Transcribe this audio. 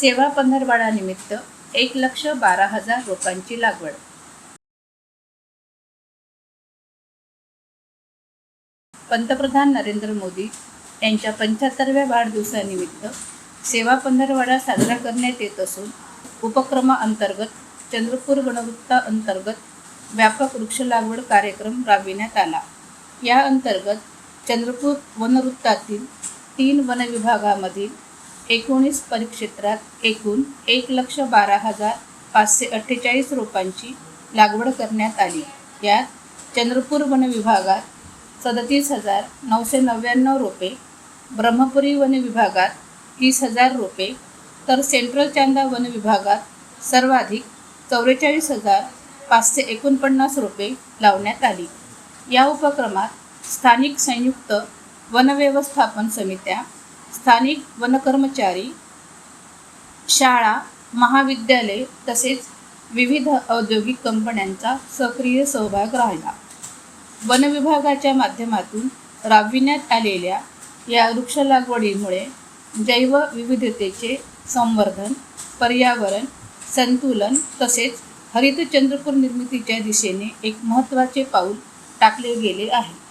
सेवा पंधरवाडानिमित्त एक लक्ष बारा हजार रोपांची लागवड. पंतप्रधान नरेंद्र मोदी यांच्या पंच्याहत्तरव्या वाढदिवसानिमित्त सेवा पंधरवाडा साजरा करण्यात येत असून उपक्रमाअंतर्गत चंद्रपूर वनवृत्ता अंतर्गत व्यापक वृक्ष लागवड कार्यक्रम राबविण्यात आला. या अंतर्गत चंद्रपूर वनवृत्तातील तीन वनविभागामधील एकोणीस परिक्षेत्रात एकूण एक लक्ष बारा हजार पाचशे अठ्ठेचाळीस रोपांची लागवड करण्यात आली. यात चंद्रपूर वनविभागात सदतीस हजार नऊशे नव्याण्णव रोपे ब्रह्मपुरी वन विभागात तीस हजार रोपे तर सेंट्रल चांदा वन विभागात सर्वाधिक चौवेचाळीस हजार पाचशे एकोणपन्नास रोपे लावण्यात आली. या उपक्रमात स्थानिक संयुक्त वनव्यवस्थापन समित्या स्थानिक वनकर्मचारी शाळा महाविद्यालय तसेच विविध औद्योगिक कंपन्यांचा सक्रिय सहभाग राहिला. वन विभागाच्या माध्यमातून राबविण्यात आलेल्या या वृक्ष लागवडीमुळे जैवविविधतेचे संवर्धन पर्यावरण संतुलन तसेच हरितचंद्रपूर निर्मितीच्या दिशेने एक महत्त्वाचे पाऊल टाकले गेले आहे.